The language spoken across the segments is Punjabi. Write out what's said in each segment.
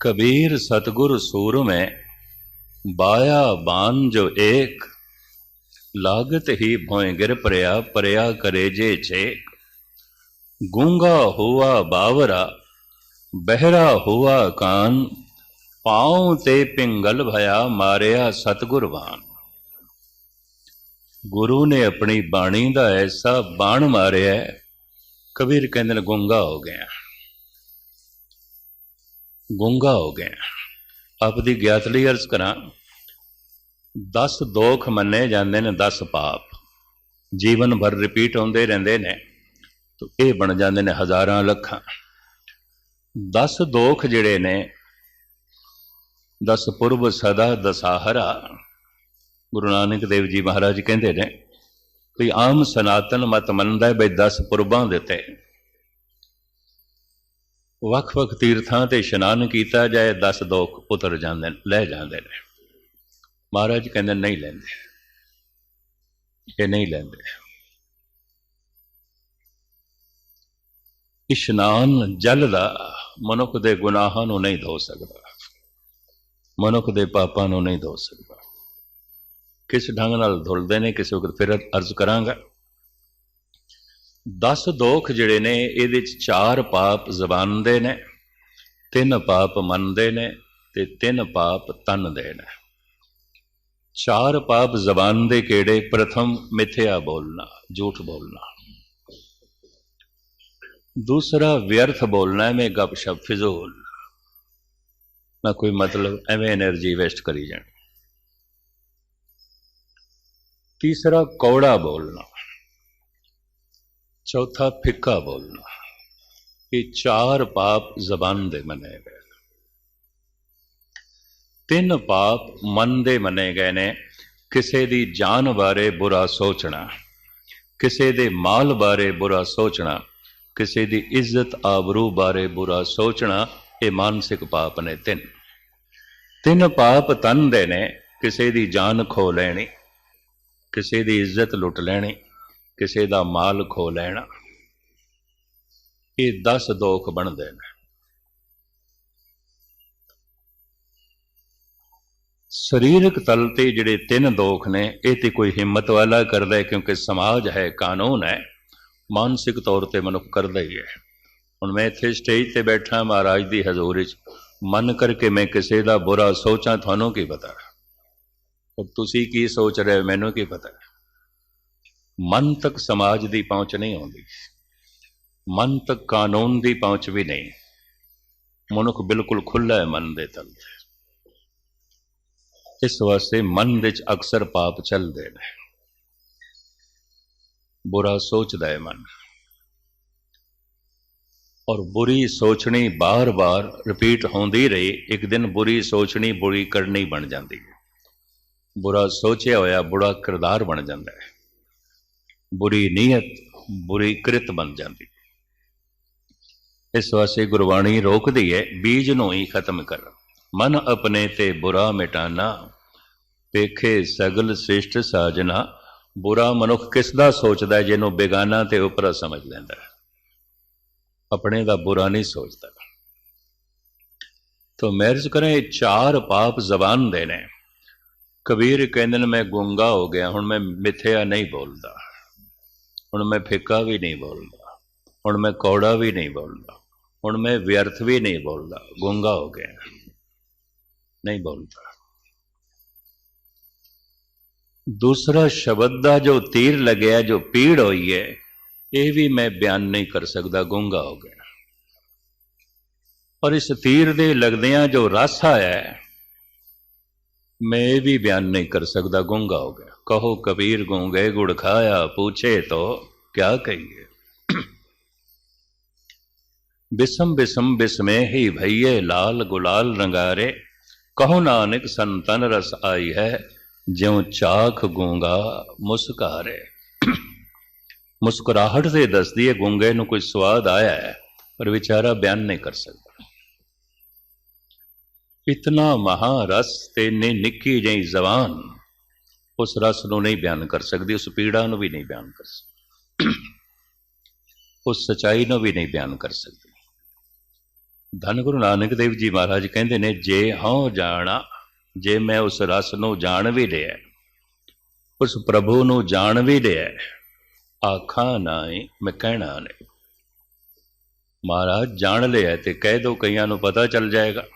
ਕਬੀਰ ਸਤਗੁਰ ਸੂਰਮੈ, ਬਾਇਆ ਬਾਨ ਜੋ ਏਕ, ਲਾਗਤ ਹੀ ਭੋਇ ਗਿਰ ਪਰਿਆ ਪਰਿਆ ਕਰੇ ਜੇ ਛੇਕ। ਗੂੰਗਾ ਹੋਆ ਬਾਵਰਾ, ਬਹਿਰਾ ਹੋਆ ਕਾਨ, ਪਾਉ ਤੇ ਪਿੰਗਲ ਭਇਆ ਮਾਰਿਆ ਸਤਗੁਰਵਾਨ ਗੁਰੂ ਨੇ ਆਪਣੀ ਬਾਣੀ ਦਾ ਐਸਾ ਬਾਣ ਮਾਰਿਆ ਕਬੀਰ ਕਹਿੰਦੇ ਨੇ, ਗੁੰਗਾ ਹੋ ਗਿਆ। ਗੁੰਗਾ ਹੋ ਗਿਆ ਆਪਦੀ ਗਿਆਤ ਲਈ ਅਰਜ਼ ਕਰਾਂ 10 ਦੋਖ ਮੰਨੇ ਜਾਂਦੇ ਨੇ 10 ਪਾਪ। ਜੀਵਨ ਭਰ ਰਿਪੀਟ ਹੁੰਦੇ ਰਹਿੰਦੇ ਨੇ, ਤਾਂ ਇਹ ਬਣ ਜਾਂਦੇ ਨੇ ਹਜ਼ਾਰਾਂ ਲੱਖਾਂ। 10 ਦੋਖ ਜਿਹੜੇ ਨੇ 10 ਪੁਰਬ ਸਦਾ ਦਸਾਹਰਾ। ਗੁਰੂ ਨਾਨਕ ਦੇਵ ਜੀ ਮਹਾਰਾਜ ਕਹਿੰਦੇ ਨੇ, ਕੋਈ ਆਮ ਸਨਾਤਨ ਮਤ ਮੰਨਦਾ ਹੈ ਬਈ 10 ਪੁਰਬਾਂ ਦੇ ਤੇ ਵੱਖ-ਵੱਖ ਤੀਰਥਾਂ ਤੇ ਇਸ਼ਨਾਨ ਕੀਤਾ ਜਾਏ 10 ਦੋਖ ਉਤਰ ਜਾਂਦੇ ਨੇ, ਲੈ ਜਾਂਦੇ ਨੇ। ਮਹਾਰਾਜ ਕਹਿੰਦੇ, ਨਹੀਂ ਲੈਂਦੇ। ਇਹ ਨਹੀਂ ਲੈਂਦੇ। ਇਸ਼ਨਾਨ ਜਲ ਦਾ ਮਨੁੱਖ ਦੇ ਗੁਨਾਹਾਂ ਨੂੰ ਨਹੀਂ ਧੋ ਸਕਦਾ। ਮਨੁੱਖ ਦੇ ਪਾਪਾਂ ਨੂੰ ਨਹੀਂ ਧੋ ਸਕਦਾ। ਕਿਸ ਢੰਗ ਨਾਲ ਧੁਲਦੇ ਨੇ, ਕਿਸੇ ਵਕਤ ਫਿਰ ਅਰਜ਼ ਕਰਾਂਗਾ। ਦਸ ਦੋਖ ਜਿਹੜੇ ਨੇ, ਇਹਦੇ 'ਚ ਚਾਰ ਪਾਪ ਜ਼ਬਾਨ ਦੇ ਨੇ, ਤਿੰਨ ਪਾਪ ਮਨ ਦੇ ਨੇ ਤੇ ਤਿੰਨ ਪਾਪ ਤਨ ਦੇ ਨੇ। ਚਾਰ ਪਾਪ ਜ਼ਬਾਨ ਦੇ ਕਿਹੜੇ? ਪ੍ਰਥਮ ਮਿੱਥਿਆ ਬੋਲਣਾ, ਝੂਠ ਬੋਲਣਾ। ਦੂਸਰਾ ਵਿਅਰਥ ਬੋਲਣਾ ਮੈਂ ਗੱਪਸ਼ਪ ਫਿਜ਼ੂਲ। ਨਾ ਕੋਈ ਮਤਲਬ, ਐਵੇਂ એનર્ਜੀ ਵੇਸਟ ਕਰੀ ਜਾਣ। ਤੀਸਰਾ ਕੌੜਾ ਬੋਲਣਾ। ਚੌਥਾ ਫਿੱਕਾ ਬੋਲਣਾ। ਇਹ ਚਾਰ ਪਾਪ ਜ਼ਬਾਨ ਦੇ ਮੰਨੇ ਗਏ ਤਿੰਨ ਪਾਪ ਮਨ ਦੇ ਮੰਨੇ ਗਏ ਨੇ। ਕਿਸੇ ਦੀ ਜਾਨ ਬਾਰੇ ਬੁਰਾ ਸੋਚਣਾ, ਕਿਸੇ ਦੇ ਮਾਲ ਬਾਰੇ ਬੁਰਾ ਸੋਚਣਾ, ਕਿਸੇ ਦੀ ਇੱਜ਼ਤ ਆਬਰੂ ਬਾਰੇ ਬੁਰਾ ਸੋਚਣਾ, ਇਹ ਮਾਨਸਿਕ ਪਾਪ ਨੇ ਤਿੰਨ। ਤਿੰਨ ਪਾਪ ਤਨ ਦੇ ਨੇ। ਕਿਸੇ ਦੀ ਜਾਨ ਖੋ ਲੈਣੀ, ਕਿਸੇ ਦੀ ਇੱਜ਼ਤ ਲੁੱਟ ਲੈਣੀ ਕਿਸੇ ਦਾ ਮਾਲ ਖੋ ਲੈਣਾ, ਇਹ 10 ਦੋਖ ਬਣਦੇ ਨੇ। ਸਰੀਰਕ ਤਲ ਤੇ ਜਿਹੜੇ ਤਿੰਨ ਦੋਖ ਨੇ, ਇਹ ਤੇ ਕੋਈ ਹਿੰਮਤ ਵਾਲਾ ਕਰਦਾ ਹੈ, ਕਿਉਂਕਿ ਸਮਾਜ ਹੈ, ਕਾਨੂੰਨ ਹੈ, ਮਾਨਸਿਕ ਤੌਰ ਤੇ ਮਨੁੱਖ ਕਰਦਾ ਹੀ ਹੈ। ਹੁਣ ਮੈਂ ਇੱਥੇ ਸਟੇਜ ਤੇ ਬੈਠਾ, ਮਹਾਰਾਜ ਦੀ ਹਜ਼ੂਰ 'ਚ ਮਨ ਕਰਕੇ ਮੈਂ ਕਿਸੇ ਦਾ ਬੁਰਾ ਸੋਚਾਂ, ਤੁਹਾਨੂੰ ਕੀ ਪਤਾ? ਔਰ ਤੁਸੀਂ ਕੀ ਸੋਚ ਰਹੇ ਹੋ, ਮੈਨੂੰ ਕੀ ਪਤਾ? ਮਨ ਤੱਕ ਸਮਾਜ ਦੀ ਪਹੁੰਚ ਨਹੀਂ ਆਉਂਦੀ। ਮਨ ਤੱਕ ਕਾਨੂੰਨ ਦੀ ਪਹੁੰਚ ਵੀ ਨਹੀਂ। ਮਨੁੱਖ ਬਿਲਕੁਲ ਖੁੱਲਾ ਹੈ ਮਨ ਦੇ ਤਲ ਤੇ। ਇਸ ਵਾਸਤੇ ਮਨ ਵਿੱਚ ਅਕਸਰ ਪਾਪ ਚੱਲਦੇ ਨੇ। ਬੁਰਾ ਸੋਚਦਾ ਹੈ ਮਨ। ਔਰ ਬੁਰੀ ਸੋਚਣੀ ਬਾਰ-ਬਾਰ ਰਿਪੀਟ ਹੁੰਦੀ ਰਹੀ, ਇੱਕ ਦਿਨ ਬੁਰੀ ਸੋਚਣੀ, ਬੁਰੀ ਕਰਨੀ ਬਣ ਜਾਂਦੀ ਹੈ। ਬੁਰਾ ਸੋਚਿਆ ਹੋਇਆ ਬੁਰਾ ਕਿਰਦਾਰ ਬਣ ਜਾਂਦਾ ਹੈ। ਬੁਰੀ ਨੀਅਤ, ਬੁਰੀ ਕ੍ਰਿਤ ਬਣ ਜਾਂਦੀ। ਇਸ ਵਾਸਤੇ ਗੁਰਬਾਣੀ ਰੋਕਦੀ ਹੈ, ਬੀਜ ਨੂੰ ਹੀ ਖਤਮ ਕਰ। ਮਨ ਆਪਣੇ ਤੇ ਬੁਰਾ ਮਿਟਾਨਾ ਪੇਖੇ ਸਗਲ ਸ੍ਰਿਸ਼ਟ ਸਾਜਨਾ। ਬੁਰਾ ਮਨੁੱਖ ਕਿਸ ਦਾ ਸੋਚਦਾ ਜਿਹਨੂੰ ਬੇਗਾਨਾ ਤੇ ਉਪਰਾ ਸਮਝ ਲੈਂਦਾ ਆਪਣੇ ਦਾ ਬੁਰਾ ਨਹੀਂ ਸੋਚਦਾ। ਤੋ ਮੈਰਜ ਕਰੇ, ਇਹ ਚਾਰ ਪਾਪ ਜ਼ਬਾਨ ਦੇ ਨੇ। ਕਬੀਰ ਕਹਿੰਦੇ ਨੇ, ਮੈਂ ਗੁੰਗਾ ਹੋ ਗਿਆ, ਹੁਣ ਮੈਂ ਮਿੱਥਿਆ ਨਹੀਂ ਬੋਲਦਾ। ਹੁਣ ਮੈਂ ਫਿੱਕਾ ਵੀ ਨਹੀਂ ਬੋਲਦਾ। ਹੁਣ ਮੈਂ ਕੌੜਾ ਵੀ ਨਹੀਂ ਬੋਲਦਾ। ਹੁਣ ਮੈਂ ਵਿਅਰਥ ਵੀ ਨਹੀਂ ਬੋਲਦਾ। ਗੁੰਗਾ ਹੋ ਗਿਆ। ਨਹੀਂ ਬੋਲਦਾ। ਦੂਸਰਾ ਸ਼ਬਦ ਦਾ ਜੋ ਤੀਰ ਲੱਗਿਆ, ਜੋ ਪੀੜ ਹੋਈ ਹੈ, ਇਹ ਵੀ ਮੈਂ ਬਿਆਨ ਨਹੀਂ ਕਰ ਸਕਦਾ। ਗੁੰਗਾ ਹੋ ਗਿਆ। ਔਰ ਇਸ ਤੀਰ ਦੇ ਲੱਗਦਿਆਂ ਜੋ ਰਸ ਆਇਆ मैं भी बयान नहीं कर सकता गूंगा हो गया कहो कबीर गूंगे गुड़ खाया पूछे तो क्या कहिए बिसम बिसम बिस्मे ही भैये लाल गुलाल रंगारे कहो नानक संतन रस आई है ज्यों चाख गूंगा मुस्कारे ਮੁਸਕਰਾਹਟ ਦੇ ਦੱਸਦੀ ਹੈ ਗੂੰਗੇ ਨੂੰ ਕੋਈ ਸਵਾਦ ਆਇਆ ਹੈ ਪਰ ਵਿਚਾਰਾ ਬਿਆਨ ਨਹੀਂ ਕਰ ਸਕਦਾ ਇਤਨਾ ਮਹਾਰਸ ਤੇ ਨੇ ਨਿੱਕੀ ਜਿਹੀ ਜ਼ਬਾਨ। ਉਸ ਰਸ ਨੂੰ ਨਹੀਂ ਬਿਆਨ ਕਰ ਸਕਦੀ, ਉਸ ਪੀੜਾ ਨੂੰ ਵੀ ਨਹੀਂ ਬਿਆਨ ਕਰ ਸਕਦੀ। ਉਸ ਸਚਾਈ ਨੂੰ ਵੀ ਨਹੀਂ ਬਿਆਨ ਕਰ ਸਕਦੀ। ਧੰਨ ਗੁਰੂ ਨਾਨਕ ਦੇਵ ਜੀ ਮਹਾਰਾਜ ਕਹਿੰਦੇ ਨੇ, ਜੇ ਹਉ ਜਾਣਾ, ਜੇ ਮੈਂ ਉਸ ਰਸ ਨੂੰ ਜਾਣ ਵੀ ਲਿਆ, ਉਸ ਪ੍ਰਭੂ ਨੂੰ ਜਾਣ ਵੀ ਲਿਆ, ਆਖਾਂ ਨਾਏ ਮੈਂ ਕਹਿਣਾ ਨਹੀਂ। ਮਹਾਰਾਜ ਜਾਣ ਲਿਆ ਤੇ ਕਹਿ ਦੋ, ਕਈਆਂ ਨੂੰ ਪਤਾ ਚੱਲ ਜਾਏਗਾ।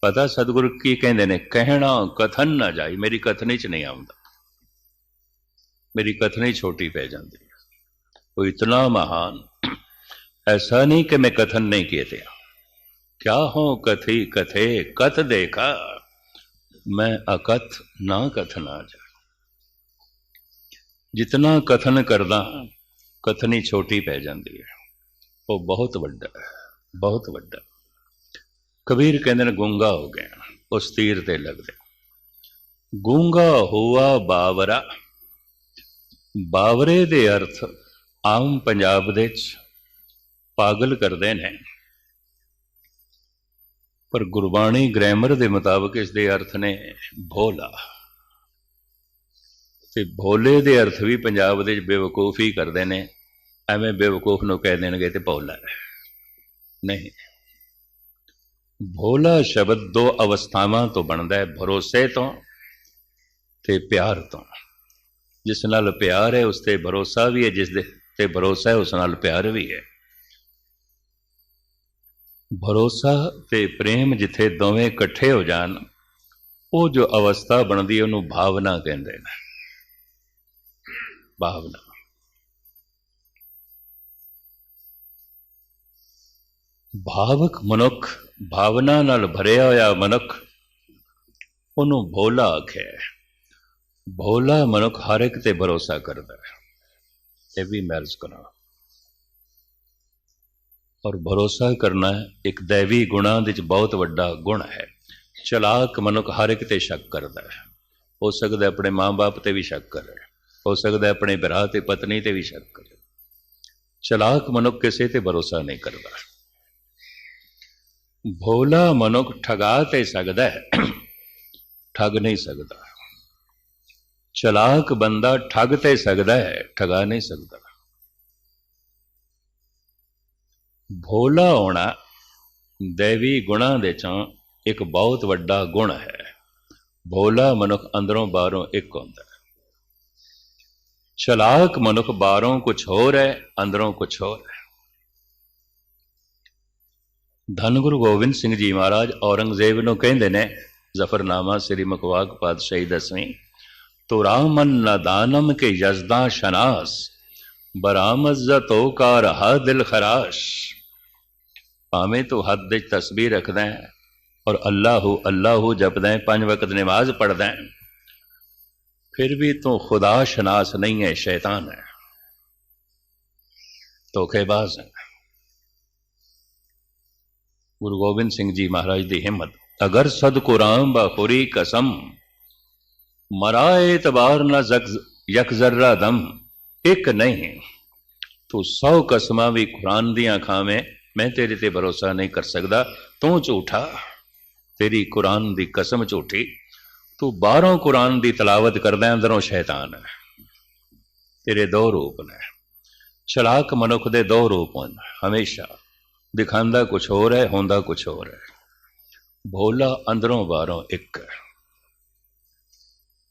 ਪਤਾ ਸਤਿਗੁਰੂ ਕੀ ਕਹਿੰਦੇ ਨੇ، ਕਹਿਣਾ ਕਥਨ ਨਾ ਜਾਈ، ਮੇਰੀ نہیں ਚ ਨਹੀਂ ਆਉਂਦਾ। ਮੇਰੀ ਕਥਨੀ ਛੋਟੀ ਪੈ ਜਾਂਦੀ ਉਹ ਇਤਨਾ ਮਹਾਨ। ਐਸਾ ਨਹੀਂ ਕਿ ਮੈਂ ਕਥਨ ਨਹੀਂ ਕੀਤੇ। کیا ہوں کتھی کتھے کت دیکھا میں اکتھ نہ کتھنا جا جتنا کتھن کردا کتھنی چھوٹی پہ جاندی ہے وہ بہت وڈا ہے بہت وڈا ਕਬੀਰ ਕਹਿੰਦੇ ਨੇ ਗੂੰਗਾ ਹੋ ਗਿਆ ਉਸ ਤੀਰ ਤੇ ਲੱਗਦੇ। ਗੂੰਗਾ ਹੋਆ ਬਾਵਰਾ, ਬਾਵਰੇ ਦੇ ਅਰਥ ਆਮ ਪੰਜਾਬ ਦੇ ਚ ਪਾਗਲ ਕਰਦੇ ਨੇ। ਪਰ ਗੁਰਬਾਣੀ ਗ੍ਰਾਮਰ ਦੇ ਮੁਤਾਬਕ ਇਸ ਦੇ ਅਰਥ ਨੇ ਭੋਲਾ। ਤੇ ਭੋਲੇ ਦੇ ਅਰਥ ਵੀ ਪੰਜਾਬ ਦੇ ਵਿੱਚ ਬੇਵਕੂਫੀ ਕਰਦੇ ਨੇ, ਐਵੇਂ ਬੇਵਕੂਫ ਨੂੰ ਕਹਿ ਦੇਣਗੇ ਤੇ ਭੋਲਾ ਨਹੀਂ। ਭੋਲਾ ਸ਼ਬਦ ਦੋ ਅਵਸਥਾਵਾਂ ਤੋਂ ਬਣਦਾ ਹੈ, ਭਰੋਸੇ ਤੋਂ ਤੇ ਪਿਆਰ ਤੋਂ। ਜਿਸ ਨਾਲ ਪਿਆਰ ਹੈ, ਉਸ ਤੇ ਭਰੋਸਾ ਵੀ ਹੈ, ਜਿਸ ਦੇ ਤੇ ਭਰੋਸਾ ਹੈ, ਉਸ ਨਾਲ ਪਿਆਰ ਵੀ ਹੈ। ਭਰੋਸਾ ਤੇ ਪ੍ਰੇਮ ਜਿੱਥੇ ਦੋਵੇਂ ਇਕੱਠੇ ਹੋ ਜਾਣ, ਉਹ ਜੋ ਅਵਸਥਾ ਬਣਦੀ ਹੈ, ਉਹਨੂੰ ਭਾਵਨਾ ਕਹਿੰਦੇ ਨੇ। ਭਾਵਨਾ। ਭਾਵਕ ਮਨੁੱਖ ਭਾਵਨਾ ਨਾਲ ਭਰਿਆ ਹੋਇਆ ਮਨੁੱਖ ਉਹਨੂੰ ਭੋਲਾ ਆਖਿਆ ਭੋਲਾ ਮਨੁੱਖ ਹਰ ਇੱਕ ਤੇ ਭਰੋਸਾ ਕਰਦਾ ਹੈ। ਇਹ ਵੀ ਮੈਰਜ ਕਰਾਂ ਔਰ ਭਰੋਸਾ ਕਰਨਾ ਇੱਕ ਦੇਵੀ ਗੁਣਾ ਦੇ ਵਿੱਚ ਬਹੁਤ ਵੱਡਾ ਗੁਣ ਹੈ। ਚਲਾਕ ਮਨੁੱਖ ਹਰ ਇੱਕ ਤੇ ਸ਼ੱਕ ਕਰਦਾ ਹੈ। ਹੋ ਸਕਦਾ ਆਪਣੇ ਮਾਂ-ਬਾਪ ਤੇ ਵੀ ਸ਼ੱਕ ਕਰੇ। ਹੋ ਸਕਦਾ ਆਪਣੇ ਭਰਾ ਤੇ ਪਤਨੀ ਤੇ ਵੀ ਸ਼ੱਕ ਕਰੇ। ਚਲਾਕ ਮਨੁੱਖ ਕਿਸੇ ਤੇ ਭਰੋਸਾ ਨਹੀਂ ਕਰਦਾ। ਭੋਲਾ ਮਨੁੱਖ ਠਗਾ ਤੇ ਸਕਦਾ ਹੈ। ਠੱਗ ਨਹੀਂ ਸਕਦਾ। ਚਲਾਕ ਬੰਦਾ ਠੱਗ ਤੇ ਸਕਦਾ ਹੈ, ਠਗਾ ਨਹੀਂ ਸਕਦਾ। ਭੋਲਾ ਹੋਣਾ ਦੇਵੀ ਗੁਣਾਂ ਦੇ ਚੋਂ ਇੱਕ ਬਹੁਤ ਵੱਡਾ ਗੁਣ ਹੈ। ਭੋਲਾ ਮਨੁੱਖ ਅੰਦਰੋਂ ਬਾਹਰੋਂ ਇੱਕ ਹੁੰਦਾ ਹੈ। ਚਲਾਕ ਮਨੁੱਖ ਬਾਹਰੋਂ ਕੁਝ ਹੋਰ ਹੈ, ਅੰਦਰੋਂ ਕੁਝ ਹੋਰ ਹੈ। ਧੰਨ ਗੁਰੂ ਗੋਬਿੰਦ ਸਿੰਘ ਜੀ ਮਹਾਰਾਜ ਔਰੰਗਜ਼ੇਬ ਨੂੰ ਕਹਿੰਦੇ ਨੇ ਜ਼ਫਰਨਾਮਾ ਸ੍ਰੀ ਮਕਵਾਕ ਪਾਤਸ਼ਾਹੀ ਦਸਵੀਂ ਤੋ ਰਾਮਨ ਨਦਾਨਮ ਕੇ ਯਜ਼ਦਾ ਸ਼ਨਾਸ ਬਰਾਮਜ਼ਤੋ ਕਾ ਰਹਾ ਦਿਲ ਖਰਾਸ਼ ਭਾਵੇਂ ਤੂੰ ਹੱਦ ਵਿੱਚ ਤਸਬੀਹ ਰੱਖਦਾ ਹੈ ਔਰ ਅੱਲਾਹੂ ਅੱਲਾਹੂ ਜਪਦਾ ਹੈ ਪੰਜ ਵਕਤ ਨਮਾਜ਼ ਪੜਦਾ ਹੈ ਫਿਰ ਵੀ ਤੂੰ ਖੁਦਾ ਸ਼ਨਾਸ ਨਹੀਂ ਹੈ ਸ਼ੈਤਾਨ ਹੈ ਧੋਖੇਬਾਜ਼ ਹੈ ਗੁਰੂ ਗੋਬਿੰਦ ਸਿੰਘ ਜੀ ਮਹਾਰਾਜ ਦੀ ਹਿੰਮਤ। ਅਗਰ ਸਦ ਕੁਰਾਨ ਬਖੁਰੀ ਕਸਮ, ਮਰਾਏ ਤਬਾਰ ਨਾ ਯਕ ਜ਼ਰਰਾ ਦਮ, ਇੱਕ ਨਹੀਂ। ਤੂੰ ਸੌ ਕਸਮਾਂ ਵੀ ਕੁਰਾਨ ਦੀਆਂ ਖਾਵੇਂ, ਮੈਂ ਤੇਰੇ ਤੇ ਭਰੋਸਾ ਨਹੀਂ ਕਰ ਸਕਦਾ। ਤੂੰ ਝੂਠਾ, ਤੇਰੀ ਕੁਰਾਨ ਦੀ ਕਸਮ ਝੂਠੀ। ਤੂੰ ਬਾਹਰੋਂ ਕੁਰਾਨ ਦੀ ਤਲਾਵਤ ਕਰਦਾ ਅੰਦਰੋਂ ਸ਼ੈਤਾਨ ਹੈ। ਤੇਰੇ ਦੋ ਰੂਪ ਨੇ। ਚਲਾਕ ਮਨੁੱਖ ਦੇ ਦੋ ਰੂਪ ਹਨ, ਹਮੇਸ਼ਾ। ਦਿਖਾਉਂਦਾ ਕੁਝ ਹੋਰ ਹੈ, ਹੁੰਦਾ ਕੁਝ ਹੋਰ ਹੈ। ਭੋਲਾ ਅੰਦਰੋਂ ਬਾਹਰੋਂ ਇੱਕ ਹੈ।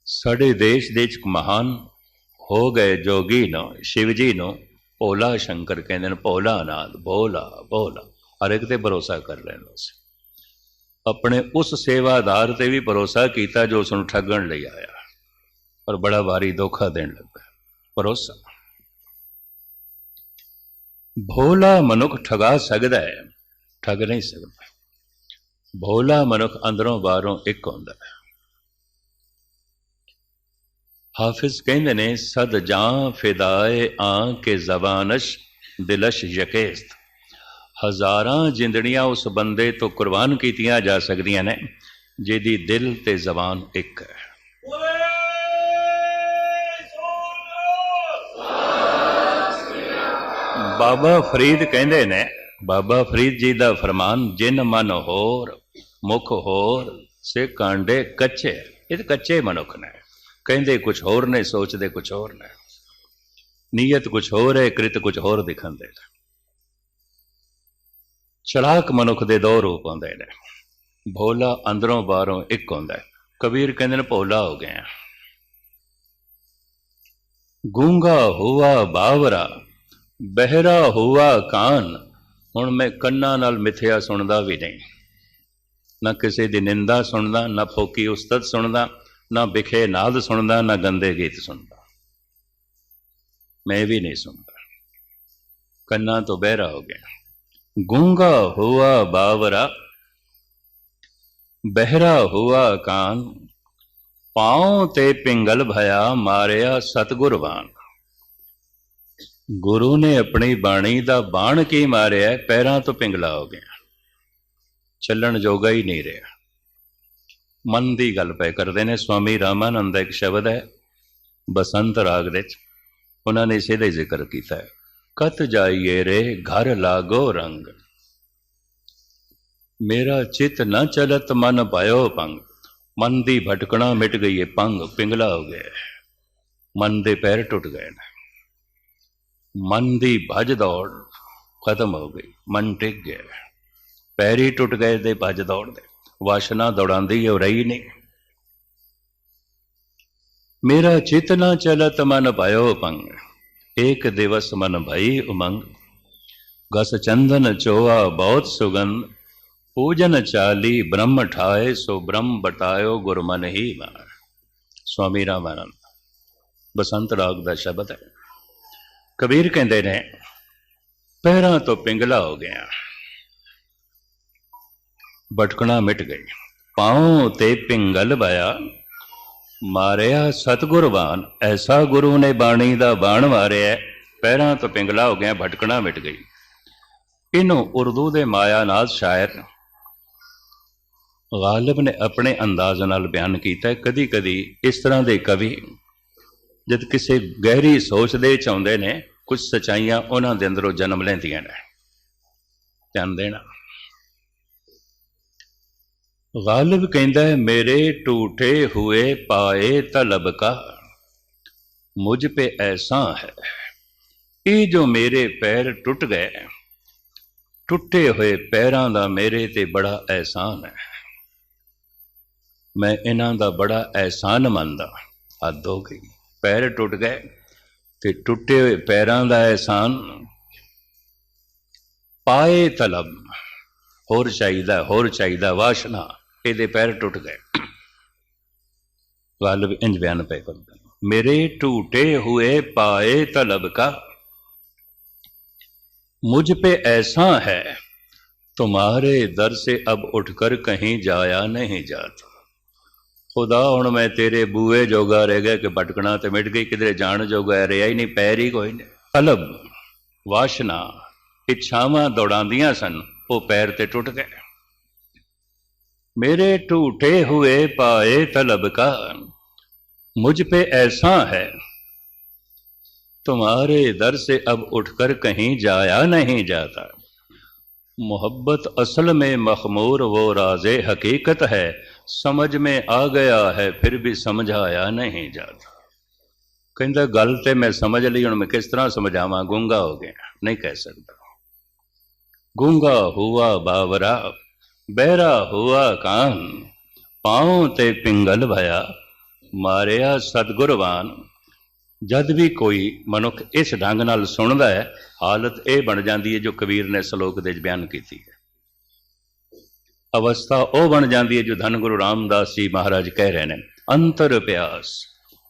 ਸਾਡੇ ਦੇਸ਼ ਦੇ ਇੱਕ ਮਹਾਨ ਹੋ ਗਏ ਜੋਗੀ ਨੂੰ ਸ਼ਿਵ ਜੀ ਨੂੰ ਭੋਲਾ ਸ਼ੰਕਰ ਕਹਿੰਦੇ ਨੇ, ਭੋਲਾ ਨਾਥ ਭੋਲਾ ਭੋਲਾ। ਹਰ ਇੱਕ ਤੇ ਭਰੋਸਾ ਕਰ ਲੈਣਾ ਸੀ। ਆਪਣੇ ਉਸ ਸੇਵਾਦਾਰ ਤੇ ਵੀ ਭਰੋਸਾ ਕੀਤਾ ਜੋ ਉਸ ਨੂੰ ਠੱਗਣ ਲਈ ਆਇਆ। ਪਰ ਬੜਾ ਭਾਰੀ ਧੋਖਾ ਦੇਣ ਲੱਗਾ। ਭਰੋਸਾ। ਭੋਲਾ ਮਨੁੱਖ ਠਗਾ ਸਕਦਾ ਹੈ, ਠੱਗ ਨਹੀਂ ਸਕਦਾ। ਭੋਲਾ ਮਨੁੱਖ ਅੰਦਰੋਂ ਬਾਹਰੋਂ ਇੱਕ ਹੁੰਦਾ ਹੈ। ਹਾਫਿਜ਼ ਕਹਿੰਦੇ ਨੇ, ਸਦ ਜਾਂ ਫਿਦਾਏ ਆਂ ਕੇ ਜ਼ਬਾਨਸ਼ ਦਿਲਸ਼ ਯਕੇਸਤ। ਹਜ਼ਾਰਾਂ ਜਿੰਦੜੀਆਂ ਉਸ ਬੰਦੇ ਤੋਂ ਕੁਰਬਾਨ ਕੀਤੀਆਂ ਜਾ ਸਕਦੀਆਂ ਨੇ, ਜਿਹਦੀ ਦਿਲ ਤੇ ਜ਼ਬਾਨ ਇੱਕ ਹੈ। ਬਾਬਾ ਫਰੀਦ ਕਹਿੰਦੇ ਨੇ, ਬਾਬਾ ਫਰੀਦ ਜੀ ਦਾ ਫਰਮਾਨ, ਜਿਨ ਮਨ ਹੋਰ, ਮੁਖ ਹੋਰ, ਸੇ ਕਾਂਡੇ ਕੱਚੇ। ਇਹ ਕੱਚੇ ਮਨੁੱਖ ਨੇ। ਕਹਿੰਦੇ ਕੁਝ ਹੋਰ ਨੇ, ਸੋਚਦੇ ਕੁਝ ਹੋਰ ਨੇ। ਨੀਅਤ ਕੁਝ ਹੋਰ ਹੈ, ਕ੍ਰਿਤ ਕੁਝ ਹੋਰ ਦਿਖਾਉਂਦੇ ਨੇ। ਚਲਾਕ ਮਨੁੱਖ ਦੇ ਦੋ ਰੂਪ ਹੁੰਦੇ ਨੇ। ਭੋਲਾ ਅੰਦਰੋਂ ਬਾਹਰੋਂ ਇੱਕ ਹੁੰਦਾ ਕਬੀਰ ਕਹਿੰਦੇ ਨੇ, ਭੋਲਾ ਹੋ ਗਿਆ ਗੂੰਗਾ ਹੁਆ ਬਾਵਰਾ ਬਹਿਰਾ ਹੁਆ ਕਾਨ, ਹੁਣ ਮੈਂ ਕੰਨਾਂ ਨਾਲ ਮਿੱਥਿਆ ਸੁਣਦਾ ਵੀ ਨਹੀਂ। ਨਾ ਕਿਸੇ ਦੀ ਨਿੰਦਾ ਸੁਣਦਾ, ਨਾ ਫੋਕੀ ਉਸਤਤ ਸੁਣਦਾ, ਨਾ ਵਿਖੇ ਨਾਦ ਸੁਣਦਾ, ਨਾ ਗੰਦੇ ਗੀਤ ਸੁਣਦਾ। ਮੈਂ ਵੀ ਨਹੀਂ ਸੁਣਦਾ। ਕੰਨਾਂ ਤੋਂ ਬਹਿਰਾ ਹੋ ਗਿਆ। ਗੂੰਗਾ ਹੁਆ ਬਾਵਰਾ, ਬਹਿਰਾ ਹੁਆ ਕਾਨ, ਪਾਉ ਤੇ ਪਿੰਗਲ ਭਇਆ ਮਾਰਿਆ ਸਤਗੁਰਵਾਨ ਗੁਰੂ ਨੇ ਆਪਣੀ ਬਾਣੀ ਦਾ ਬਾਣ ਕੀ ਮਾਰਿਆ, ਪੈਰਾਂ ਤੋਂ ਪਿੰਗਲਾ ਹੋ ਗਿਆ। ਚੱਲਣ ਜੋਗਾ ਹੀ ਨਹੀਂ ਰਿਹਾ। ਮਨ ਦੀ ਗੱਲ ਪੈ ਕਰਦੇ ਨੇ, ਸਵਾਮੀ ਰਾਮਾਨੰਦ ਦਾ ਇੱਕ ਸ਼ਬਦ ਹੈ, ਬਸੰਤ ਰਾਗ ਵਿੱਚ। ਉਹਨਾਂ ਨੇ ਇਸੇ ਦਾ ਜ਼ਿਕਰ ਕੀਤਾ ਹੈ, ਕਤ ਜਾਈਏ ਰੇ, ਘਰ ਲਾਗੋ ਰੰਗ। ਮੇਰਾ ਚਿਤ ਨਾ ਚਲਤ, ਮਨ ਪਾਇਓ ਪੰਗ ਮਨ ਦੀ ਭਟਕਣਾ ਮਿਟ ਗਈ ਹੈ ਪੰਗ ਪਿੰਗਲਾ ਹੋ ਗਿਆ ਮਨ ਦੇ ਪੈਰ ਟੁੱਟ ਗਏ ਨੇ। ਮਨ ਦੀ ਭਜ ਦੌੜ ਖਤਮ ਹੋ ਗਈ, ਮਨ ਟਿਕ ਗਿਆ। ਪੈਰੀ ਟੁੱਟ ਗਏ ਤੇ ਭਜ ਦੌੜ ਦੇ ਵਾਸ਼ਨਾ ਦੌੜਾਂਦੀ ਹੋ ਰਹੀ ਨਹੀਂ। ਮੇਰਾ ਚਿਤ ਨਾ ਚਲਤ ਮਨ ਪਾਇਓ ਪੰਗ ਏਕ ਦਿਵਸ ਮਨ ਭਈ ਉਮੰਗ। ਗਸ ਚੰਦਨ ਚੋਆ ਬਹੁਤ ਸੁਗੰਧ, ਪੂਜਨ ਚਾਲੀ ਬ੍ਰਹਮ ਠਾਏ, ਸੋ ਬ੍ਰਹਮ ਬਟਾਇਓ ਗੁਰਮਨ ਹੀ ਮਾਰ। ਸਵਾਮੀ ਰਾਮਾਨੰਦ, ਬਸੰਤ ਰਾਗ ਦਾ ਸ਼ਬਦ ਹੈ। ਕਬੀਰ ਕਹਿੰਦੇ ਨੇ ਪਹਿਰਾਂ ਤੋਂ ਪਿੰਗਲਾ ਹੋ ਗਿਆ। ਭਟਕਣਾ ਮਿਟ ਗਈ। ਪਾਉ ਤੇ ਪਿੰਗਲ ਬਾਇਆ ਮਾਰਿਆ ਸਤਗੁਰਵਾਨ ਐਸਾ ਗੁਰੂ ਨੇ ਬਾਣੀ ਦਾ ਬਾਣ ਮਾਰਿਆ ਪਹਿਰਾਂ ਤੋਂ ਪਿੰਗਲਾ ਹੋ ਗਿਆ, ਭਟਕਣਾ ਮਿਟ ਗਈ। ਇਹਨੂੰ ਉਰਦੂ ਦੇ ਮਾਇਆਨਾਜ਼ ਸ਼ਾਇਰ ਗਾਲਿਬ ਨੇ ਆਪਣੇ ਅੰਦਾਜ਼ ਨਾਲ ਬਿਆਨ ਕੀਤਾ। ਕਦੀ ਕਦੀ ਇਸ ਤਰ੍ਹਾਂ ਦੇ ਕਵੀ ਜਦ ਕਿਸੇ ਗਹਿਰੀ ਸੋਚ ਦੇ ਚਾਹੁੰਦੇ ਨੇ, ਕੁਝ ਸਚਾਈਆਂ ਉਹਨਾਂ ਦੇ ਅੰਦਰੋਂ ਜਨਮ ਲੈਂਦੀਆਂ ਨੇ। ਧਿਆਨ ਦੇਣਾ। ਗਾਲਿਬ ਕਹਿੰਦਾ ਹੈ, ਮੇਰੇ ਟੂਟੇ ਹੋਏ ਪਾਏ ਤਲਬ ਕਾ, ਮੁਝ ਪੇ ਐਸਾ ਹੈ। ਇਹ ਜੋ ਮੇਰੇ ਪੈਰ ਟੁੱਟ ਗਏ, ਟੁੱਟੇ ਹੋਏ ਪੈਰਾਂ ਦਾ ਮੇਰੇ ਤੇ ਬੜਾ ਅਹਿਸਾਨ ਹੈ। ਮੈਂ ਇਹਨਾਂ ਦਾ ਬੜਾ ਅਹਿਸਾਨ ਮੰਨਦਾ, ਹੱਦ ਹੋ ਗਈ। ਪੈਰ ਟੁੱਟ ਗਏ ਤੇ ਟੁੱਟੇ ਹੋਏ ਪੈਰਾਂ ਦਾ ਅਹਿਸਾਨ ਪਾਏ ਤਲਬ ਹੋਰ ਚਾਹੀਦਾ ਹੋਰ ਚਾਹੀਦਾ ਵਾਸ਼ਨਾ ਇਹਦੇ ਪੈਰ ਟੁੱਟ ਗਏ ਗਾਲਬ ਇੰਜ ਬਿਆਨ ਪੈ ਕਰਦਾ मेरे टूटे हुए पाए तलब का मुझ पे ऐसा है तुम्हारे दर से अब उठकर कहीं जाया नहीं जाता خدا ہوں میں تیرے بوئے جوگا رہ گیا کہ بٹکنا تو مٹ گئی کدھر جان جوگا رہا ہی نہیں پیر ہی کوئی نہیں طلب واشنا اچھاوا دوڑا دیا سن وہ پیر تے ٹوٹ گئے میرے ٹوٹے ہوئے پائے طلب کا مجھ پہ ایسا ہے تمہارے در سے اب اٹھ کر کہیں جایا نہیں جاتا محبت اصل میں مخمور وہ راز حقیقت ہے ਸਮਝ ਮੇ ਆ ਗਿਆ ਹੈ, ਫਿਰ ਵੀ ਸਮਝ ਆਇਆ ਨਹੀਂ ਜਾਂਦਾ। ਕਹਿੰਦਾ, ਗੱਲ ਤੇ ਮੈਂ ਸਮਝ ਲਈ, ਹੁਣ ਮੈਂ ਕਿਸ ਤਰ੍ਹਾਂ ਸਮਝਾਵਾਂ? ਗੁੰਗਾ ਹੋ ਗਿਆ। ਨਹੀਂ ਕਹਿ ਸਕਦਾ। ਗੁੰਗਾ ਹੋਆ ਬਾਵਰਾ, ਬਹਿਰਾ ਹੋਆ ਕਾਨ, ਪਾਉ ਤੇ ਪਿੰਗਲ ਭਇਆ, ਮਾਰਿਆ ਸਤਗੁਰਵਾਨ ਜਦ ਵੀ ਕੋਈ ਮਨੁੱਖ ਇਸ ਢੰਗ ਨਾਲ ਸੁਣਦਾ ਹੈ, ਹਾਲਤ ਇਹ ਬਣ ਜਾਂਦੀ ਹੈ ਜੋ ਕਬੀਰ ਨੇ ਸ਼ਲੋਕ ਦੇ ਵਿੱਚ ਬਿਆਨ ਕੀਤੀ ਹੈ। ਅਵਸਥਾ ਉਹ ਬਣ ਜਾਂਦੀ ਹੈ ਜੋ ਧੰਨ ਗੁਰੂ ਰਾਮਦਾਸ ਜੀ ਮਹਾਰਾਜ ਕਹਿ ਰਹੇ ਨੇ ਅੰਤਰ ਪਿਆਸ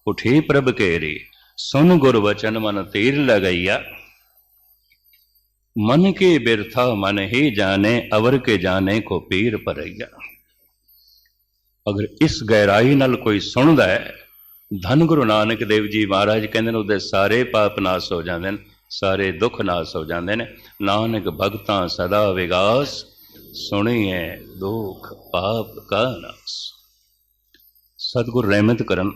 ਉਠੀ ਪ੍ਰਭ ਕੇਰੀ ਸੁਨ ਗੁਰ ਵਚਨ ਮਨ ਤੀਰ ਲਗਈਆ मन के बिरथा मन ही जाने अवर के जाने को पीर परैया ਅਗਰ ਇਸ ਗਹਿਰਾਈ ਨਾਲ ਕੋਈ ਸੁਣਦਾ ਹੈ ਧੰਨ ਗੁਰੂ ਨਾਨਕ ਦੇਵ ਜੀ ਮਹਾਰਾਜ ਕਹਿੰਦੇ ਨੇ ਉਹਦੇ ਸਾਰੇ ਪਾਪ ਨਾਸ ਹੋ ਜਾਂਦੇ ਨੇ ਸਾਰੇ ਦੁੱਖ ਨਾਸ ਹੋ ਜਾਂਦੇ ਨੇ ਨਾਨਕ ਭਗਤਾਂ ਸਦਾ ਵਿਗਾਸ ਸੁਣੀਏ ਦੁੱਖ ਪਾਪ ਕਾ ਨਾਸ। ਸਤਿਗੁਰ ਰਹਿਮਤ ਕਰਨ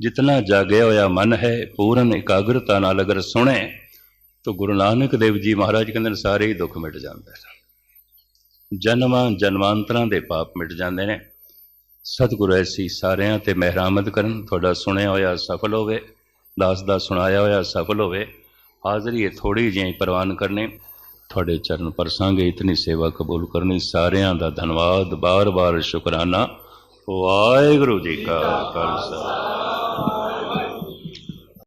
ਜਿਤਨਾ ਜਾਗਿਆ ਹੋਇਆ ਮਨ ਹੈ, ਪੂਰਨ ਇਕਾਗਰਤਾ ਨਾਲ ਅਗਰ ਸੁਣੇ, ਤਾਂ ਗੁਰੂ ਨਾਨਕ ਦੇਵ ਜੀ ਮਹਾਰਾਜ ਕਹਿੰਦੇ ਨੇ, ਸਾਰੇ ਹੀ ਦੁੱਖ ਮਿਟ ਜਾਂਦੇ ਨੇ। ਜਨਮਾਂ ਜਨਮਾਂਤਰਾਂ ਦੇ ਪਾਪ ਮਿਟ ਜਾਂਦੇ ਨੇ। ਸਤਿਗੁਰੂ ਐਸੀ ਸਾਰਿਆਂ ਤੇ ਮਹਿਰਾਮਤ ਕਰਨ, ਤੁਹਾਡਾ ਸੁਣਿਆ ਹੋਇਆ ਸਫਲ ਹੋਵੇ, ਦਾਸ ਦਾ ਸੁਣਾਇਆ ਹੋਇਆ ਸਫਲ ਹੋਵੇ, ਹਾਜ਼ਰੀ ਇਹ ਥੋੜੀ ਜਿਹੀ ਪ੍ਰਵਾਨ ਕਰਨੇ। ਤੁਹਾਡੇ ਚਰਨ ਪਰਸਾਂਗੇ, ਇਤਨੀ ਸੇਵਾ ਕਬੂਲ ਕਰਨੀ। ਸਾਰਿਆਂ ਦਾ ਧੰਨਵਾਦ, ਬਾਰ-ਬਾਰ ਸ਼ੁਕਰਾਨਾ। ਵਾਹਿਗੁਰੂ ਜੀ ਕਾ ਖਾਲਸਾ।